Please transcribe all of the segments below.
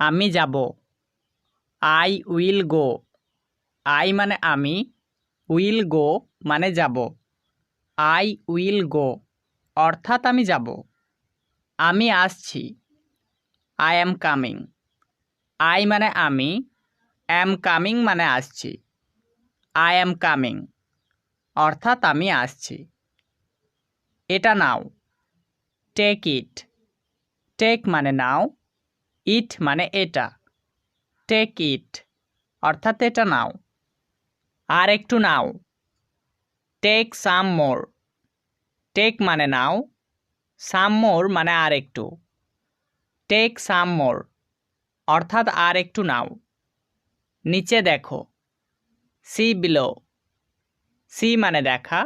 আমি যাব। I will go I মানে আমি উইল গো মানে যাব। আই উইল গো অর্থাৎ আমি যাব। আমি আসছি। আই অ্যাম কামিং আই মানে আমি অ্যাম কামিং মানে আসছি। আই অ্যাম কামিং অর্থাৎ আমি আসছি। এটা নাও। টেক ইট টেক মানে নাও। ইট মানে এটা। টেক ইট অর্থাৎ এটা নাও। আর একটু নাও। টেক সাম মোর টেক মানে নাও। সাম মোর মানে আর একটু। টেক সাম মোর অর্থাৎ আর একটু নাও। নিচে দেখো। সি বিলো সি মানে দেখা।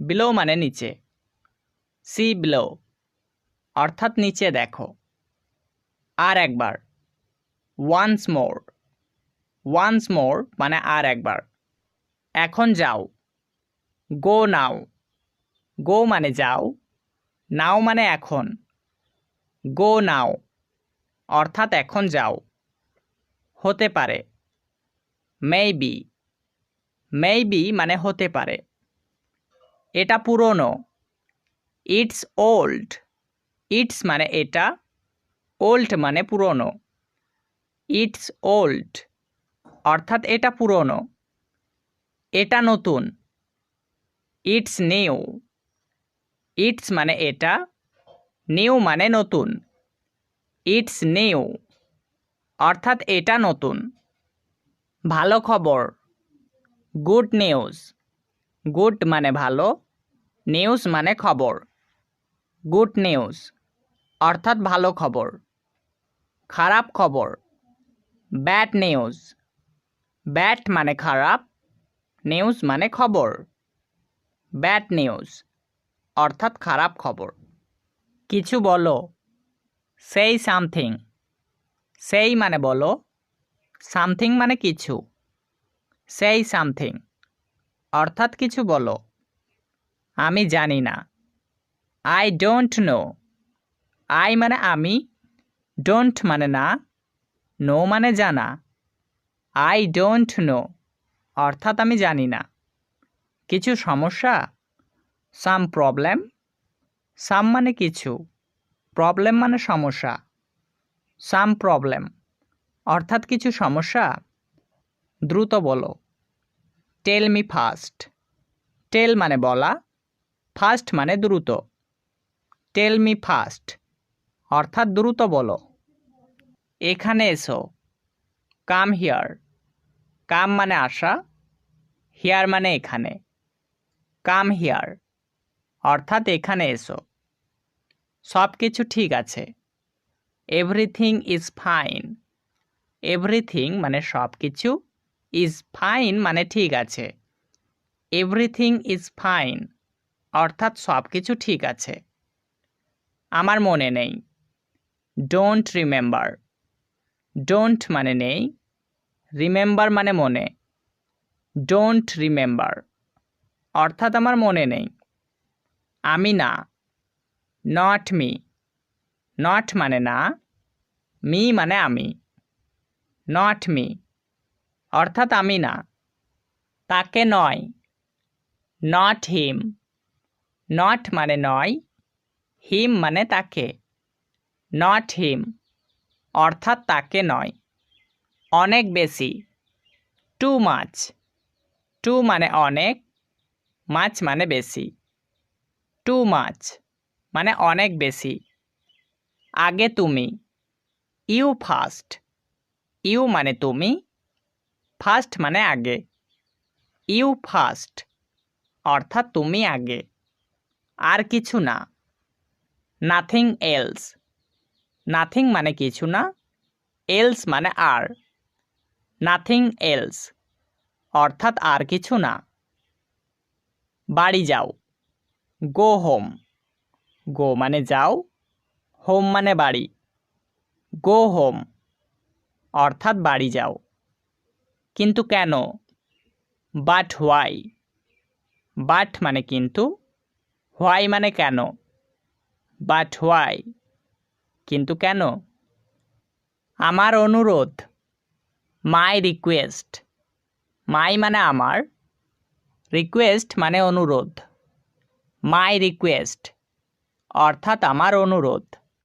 বিলো মানে নিচে। সি বিলো অর্থাৎ নিচে দেখো। আর একবার। ওয়ান্স মোর ওয়ান্স মোর মানে আর একবার। এখন যাও। গো নাও গো মানে যাও। নাও মানে এখন। গো নাও অর্থাৎ এখন যাও। হতে পারে। মেবি মেবি মানে হতে পারে। এটা পুরনো। ইটস ওল্ড ইটস মানে এটা ওল্ড মানে পুরনো। ইটস ওল্ড অর্থাৎ এটা পুরনো। এটা নতুন। ইটস নিউ ইটস মানে এটা নিউ মানে নতুন। ইটস নিউ অর্থাৎ এটা নতুন। ভালো খবর গুড নিউজ গুড মানে ভালো নিউজ মানে খবর। গুড নিউজ অর্থাৎ ভালো খবর। খারাপ খবর। Bad news. ব্যাড মানে খারাপ, নিউজ মানে খবর। ব্যাড নিউজ, অর্থাৎ খারাপ খবর। কিছু বলো। সেই সামথিং সেই মানে বলো। সামথিং মানে কিছু। সেই সামথিং অর্থাৎ কিছু বলো। আমি জানি না। আই ডোন্ট নো আই মানে আমি ডোন্ট মানে না নো মানে জানা। আই ডোন্ট নো অর্থাৎ আমি জানি না। কিছু সমস্যা? সাম প্রবলেম সাম মানে কিছু। প্রবলেম মানে সমস্যা। সাম প্রবলেম অর্থাৎ কিছু সমস্যা? দ্রুত বলো। টেল মি ফাস্ট টেল মানে বলা ফাস্ট মানে দ্রুত। টেল মি ফাস্ট অর্থাৎ দ্রুত বলো। এখানে এসো। Come here. কাম মানে আসা হিয়ার মানে এখানে। কাম হিয়ার, অর্থাৎ এখানে এসো। সব কিছু ঠিক আছে। এভরিথিং ইজ ফাইন এভরিথিং মানে সব কিছু ইজ ফাইন মানে ঠিক আছে। এভরিথিং ইজ ফাইন অর্থাৎ সব কিছু ঠিক আছে। আমার মনে নেই। ডোন্ট রিমেম্বার ডোন্ট মানে নেই। রিমেম্বার মানে মনে। ডোন্ট রিমেম্বার অর্থাৎ আমার মনে নেই। আমি না। নট মি নট মানে না। মি মানে আমি। নট মি অর্থাৎ আমি না। তাকে নয়। নট হিম নট মানে নয়। হিম মানে তাকে। নট হিম অর্থাৎ তাকে নয়। অনেক বেশি। টু মাছ টু মানে অনেক। মাছ মানে বেশি। টু মাছ মানে অনেক বেশি। আগে তুমি। ইউ ফার্স্ট ইউ মানে তুমি। ফার্স্ট মানে আগে। ইউ ফার্স্ট অর্থাৎ তুমি আগে। আর কিছু না। নাথিং এলস নাথিং মানে কিছু না এলস মানে আর নাথিং এলস অর্থাৎ আর কিছু না। বাড়ি যাও গো হোম গো মানে যাও হোম মানে বাড়ি গো হোম অর্থাৎ বাড়ি যাও। কিন্তু কেন? বাট হোয়াই বাট মানে কিন্তু হোয়াই মানে কেন? বাট হোয়াই কিন্তু কেন? আমার অনুরোধ মাই রিকোয়েস্ট মাই মানে আমার রিকোয়েস্ট মানে অনুরোধ মাই রিকোয়েস্ট অর্থাৎ আমার অনুরোধ।